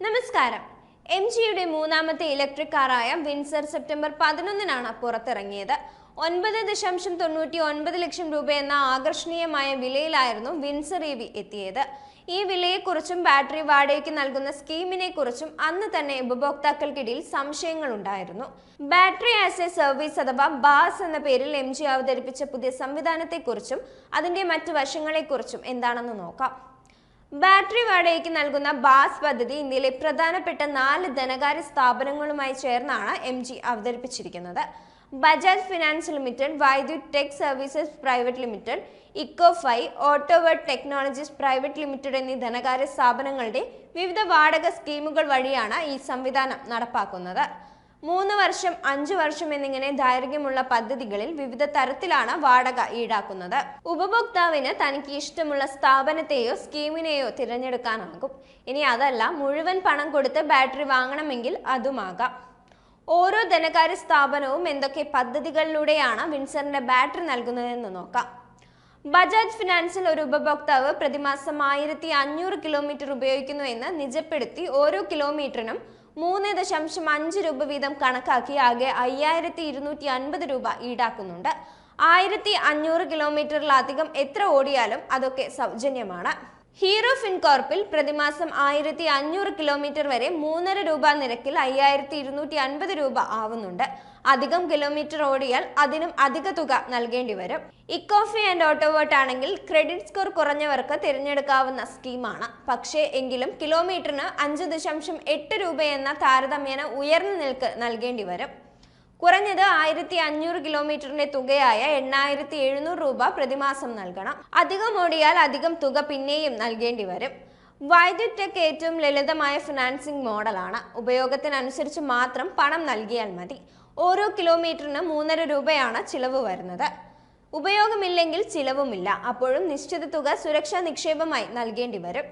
നമസ്കാരം. എം ജിയുടെ മൂന്നാമത്തെ ഇലക്ട്രിക് കാറായ വിൻസർ സെപ്റ്റംബർ പതിനൊന്നിനാണ് പുറത്തിറങ്ങിയത്. ഒൻപത് ദശാംശം തൊണ്ണൂറ്റി ഒൻപത് ലക്ഷം രൂപ എന്ന ആകർഷണീയമായ വിലയിലായിരുന്നു വിൻസർ ഇ വി എത്തിയത്. ഈ വിലയെക്കുറിച്ചും ബാറ്ററി വാടകയ്ക്ക് നൽകുന്ന സ്കീമിനെ കുറിച്ചും അന്ന് തന്നെ ഉപഭോക്താക്കൾക്കിടയിൽ സംശയങ്ങൾ ഉണ്ടായിരുന്നു ബാറ്ററി ആസ് എ സർവീസ് അഥവാ ബാസ് എന്ന പേരിൽ എം അവതരിപ്പിച്ച പുതിയ സംവിധാനത്തെക്കുറിച്ചും അതിന്റെ മറ്റു വശങ്ങളെക്കുറിച്ചും എന്താണെന്ന് നോക്കാം. ബാറ്ററി വാടകയ്ക്ക് നൽകുന്ന ബാസ് പദ്ധതി ഇന്ത്യയിലെ പ്രധാനപ്പെട്ട നാല് ധനകാര്യ സ്ഥാപനങ്ങളുമായി ചേർന്നാണ് എം ജി അവതരിപ്പിച്ചിരിക്കുന്നത്. Bajaj finance limited Vaidyut tech services private limited Ecofy Autovert technologies private limited എന്നീ ധനകാര്യ സ്ഥാപനങ്ങളുടെ വിവിധ വാടക സ്കീമുകൾ വഴിയാണ് ഈ സംവിധാനം നടപ്പാക്കുന്നത്. മൂന്ന് വർഷം അഞ്ചു വർഷം എന്നിങ്ങനെ ദൈർഘ്യമുള്ള പദ്ധതികളിൽ വിവിധ തരത്തിലാണ് വാടക ഈടാക്കുന്നത്. ഉപഭോക്താവിന് തനിക്ക് ഇഷ്ടമുള്ള സ്ഥാപനത്തെയോ സ്കീമിനെയോ തിരഞ്ഞെടുക്കാനാകും. ഇനി അതല്ല മുഴുവൻ പണം കൊടുത്ത് ബാറ്ററി വാങ്ങണമെങ്കിൽ അതുമാകാം. ഓരോ ധനകാര്യ സ്ഥാപനവും എന്തൊക്കെ പദ്ധതികളിലൂടെയാണ് വിൻസറിന്റെ ബാറ്ററി നൽകുന്നതെന്ന് നോക്കാം. ബജാജ് ഫിനാൻസിൽ ഒരു ഉപഭോക്താവ് പ്രതിമാസം ആയിരത്തി അഞ്ഞൂറ് കിലോമീറ്റർ ഉപയോഗിക്കുന്നു എന്ന് നിജപ്പെടുത്തി ഓരോ കിലോമീറ്ററിനും മൂന്ന് ദശാംശം അഞ്ച് രൂപ വീതം കണക്കാക്കി ആകെ അയ്യായിരത്തി ഇരുന്നൂറ്റി അൻപത് രൂപ ഈടാക്കുന്നുണ്ട്. ആയിരത്തി അഞ്ഞൂറ് കിലോമീറ്ററിലധികം എത്ര ഓടിയാലും അതൊക്കെ സൗജന്യമാണ്. ഹീറോ ഫിൻകോർപ്പിൽ പ്രതിമാസം ആയിരത്തി അഞ്ഞൂറ് കിലോമീറ്റർ വരെ മൂന്നര രൂപ നിരക്കിൽ അയ്യായിരത്തി ഇരുന്നൂറ്റി അൻപത് രൂപ ആവുന്നുണ്ട്. അധികം കിലോമീറ്റർ ഓടിയാൽ അതിനും അധിക തുക നൽകേണ്ടി വരും. ഇക്കോഫി ആൻഡ് ഓട്ടോവോട്ട് ആണെങ്കിൽ ക്രെഡിറ്റ് സ്കോർ കുറഞ്ഞവർക്ക് തിരഞ്ഞെടുക്കാവുന്ന സ്കീമാണ്. പക്ഷേ എങ്കിലും കിലോമീറ്ററിന് അഞ്ച് ദശാംശം എട്ട് രൂപ എന്ന താരതമ്യേന ഉയർന്ന നിൽക്ക് നൽകേണ്ടി വരും. കുറഞ്ഞത് ആയിരത്തി അഞ്ഞൂറ് കിലോമീറ്ററിന്റെ തുകയായ എണ്ണായിരത്തി എഴുന്നൂറ് രൂപ പ്രതിമാസം നൽകണം. അധികം ഓടിയാൽ അധികം തുക പിന്നെയും നൽകേണ്ടി വരും. വൈദ്യുത് ടെക് ഏറ്റവും ലളിതമായ ഫിനാൻസിംഗ് മോഡലാണ് ഉപയോഗത്തിനനുസരിച്ച് മാത്രം പണം നൽകിയാൽ മതി. ഓരോ കിലോമീറ്ററിന് മൂന്നര രൂപയാണ് ചിലവ് വരുന്നത്. ഉപയോഗമില്ലെങ്കിൽ ചിലവുമില്ല. അപ്പോഴും നിശ്ചിത തുക സുരക്ഷാ നിക്ഷേപമായി നൽകേണ്ടി വരും.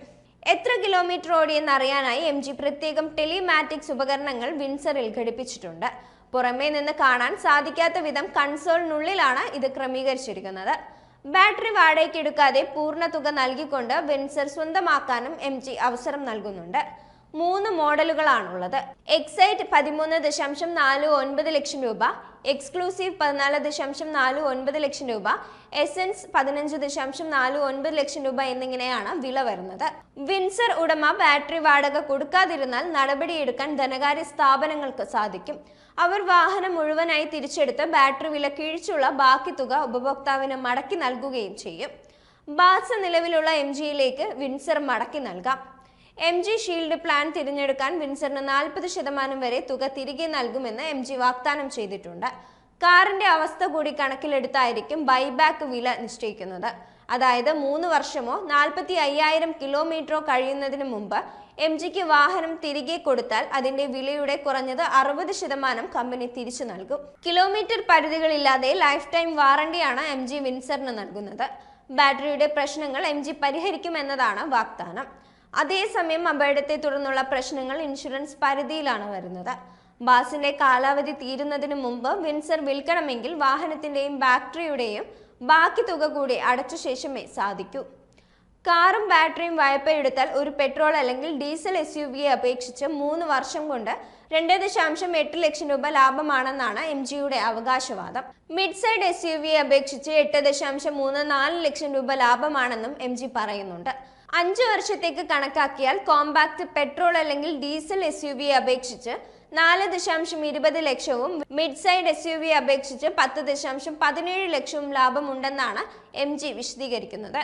എത്ര കിലോമീറ്റർ ഓടിയെന്ന് അറിയാനായി എം ജി പ്രത്യേകം ടെലിമാറ്റിക്സ് ഉപകരണങ്ങൾ വിൻസറിൽ ഘടിപ്പിച്ചിട്ടുണ്ട്. പുറമേ നിന്ന് കാണാൻ സാധിക്കാത്ത വിധം കൺസോളിനുള്ളിലാണ് ഇത് ക്രമീകരിച്ചിരിക്കുന്നത്. ബാറ്ററി വാടകയ്ക്ക് എടുക്കാതെ പൂർണ തുക നൽകിക്കൊണ്ട് വെൻസർ സ്വന്തമാക്കാനും എം അവസരം നൽകുന്നുണ്ട്. മൂന്ന് മോഡലുകളാണുള്ളത്. എക്സൈറ്റ് പതിമൂന്ന് ദശാംശം നാല് ഒൻപത് ലക്ഷം രൂപ. എക്സ്ക്ലൂസീവ് പതിനാല് ദശാംശം നാല് ഒൻപത് ലക്ഷം രൂപ. എസെൻസ് പതിനഞ്ച് ദശാംശം നാല് ഒൻപത് ലക്ഷം രൂപ എന്നിങ്ങനെയാണ് വില വരുന്നത്. വിൻസർ ഉടമ ബാറ്ററി വാടക കൊടുക്കാതിരുന്നാൽ നടപടിയെടുക്കാൻ ധനകാര്യ സ്ഥാപനങ്ങൾക്ക് സാധിക്കും. അവർ വാഹനം മുഴുവനായി തിരിച്ചെടുത്ത് ബാറ്ററി വില കിഴിച്ചുള്ള ബാക്കി തുക ഉപഭോക്താവിന് മടക്കി നൽകുകയും ചെയ്യും. ബാസ് നിലവിലുള്ള എം ജിയിലേക്ക് വിൻസർ മടക്കി നൽകാം. എം ജി ഷീൽഡ് പ്ലാൻ തിരഞ്ഞെടുക്കാൻ വിൻസറിന് നാൽപ്പത് ശതമാനം വരെ തുക തിരികെ നൽകുമെന്ന് എം ജി വാഗ്ദാനം ചെയ്തിട്ടുണ്ട്. കാറിന്റെ അവസ്ഥ കൂടി കണക്കിലെടുത്തായിരിക്കും ബൈബാക്ക് വില നിശ്ചയിക്കുന്നത്. അതായത് മൂന്ന് വർഷമോ നാൽപ്പത്തി അയ്യായിരം കിലോമീറ്ററോ കഴിയുന്നതിന് മുമ്പ് എം ജിക്ക് വാഹനം തിരികെ കൊടുത്താൽ അതിന്റെ വിലയുടെ കുറഞ്ഞത് അറുപത് ശതമാനം കമ്പനി തിരിച്ചു നൽകും. കിലോമീറ്റർ പരിധികളില്ലാതെ ലൈഫ് ടൈം വാറണ്ടിയാണ് എം ജി വിൻസറിന് നൽകുന്നത്. ബാറ്ററിയുടെ പ്രശ്നങ്ങൾ എം ജി പരിഹരിക്കുമെന്നതാണ് വാഗ്ദാനം. അതേസമയം അപകടത്തെ തുടർന്നുള്ള പ്രശ്നങ്ങൾ ഇൻഷുറൻസ് പരിധിയിലാണ് വരുന്നത്. ബാസിന്റെ കാലാവധി തീരുന്നതിന് മുമ്പ് വിൻസർ വിൽക്കണമെങ്കിൽ വാഹനത്തിന്റെയും ബാറ്ററിയുടെയും ബാക്കി തുക കൂടി അടച്ച ശേഷമേ സാധിക്കൂ. കാറും ബാറ്ററിയും വായ്പയെടുത്താൽ ഒരു പെട്രോൾ അല്ലെങ്കിൽ ഡീസൽ എസ് യു വിയെ അപേക്ഷിച്ച് മൂന്ന് വർഷം കൊണ്ട് രണ്ട് ദശാംശം എട്ട് ലക്ഷം രൂപ ലാഭമാണെന്നാണ് എം ജിയുടെ അവകാശവാദം. മിഡ് സൈഡ് എസ് യു വിയെ അപേക്ഷിച്ച് എട്ട് ദശാംശം മൂന്ന് നാല് ലക്ഷം രൂപ ലാഭമാണെന്നും എം ജി പറയുന്നുണ്ട്. അഞ്ച് വർഷത്തേക്ക് കണക്കാക്കിയാൽ കോമ്പാക്ട് പെട്രോൾ അല്ലെങ്കിൽ ഡീസൽ എസ് യു വിയെ അപേക്ഷിച്ച് നാല് ദശാംശം ഇരുപത് ലക്ഷവും mid size S U V അപേക്ഷിച്ച് പത്ത് ദശാംശം പതിനേഴ് ലക്ഷവും ലാഭമുണ്ടെന്നാണ് എം ജി വിശദീകരിക്കുന്നത്.